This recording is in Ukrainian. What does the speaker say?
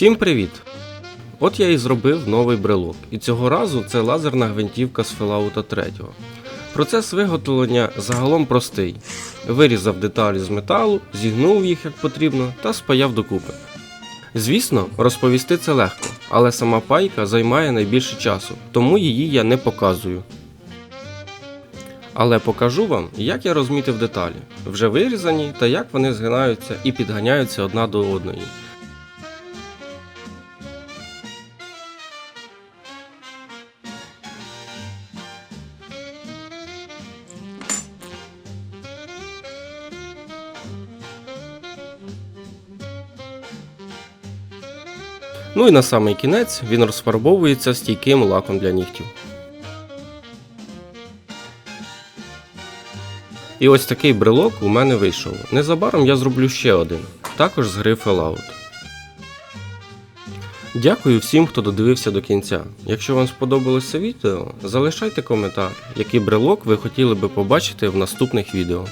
Всім привіт! От я і зробив новий брелок, і цього разу це лазерна гвинтівка з Fallout 3. Процес виготовлення загалом простий. Вирізав деталі з металу, зігнув їх як потрібно та спаяв докупи. Звісно, розповісти це легко, але сама пайка займає найбільше часу, тому її я не показую. Але покажу вам, як я розмітив деталі, вже вирізані та як вони згинаються і підганяються одна до одної. Ну і на самий кінець він розфарбовується стійким лаком для нігтів. І ось такий брелок у мене вийшов. Незабаром я зроблю ще один, також з гри Fallout. Дякую всім, хто додивився до кінця. Якщо вам сподобалося відео, залишайте коментар, який брелок ви хотіли би побачити в наступних відео.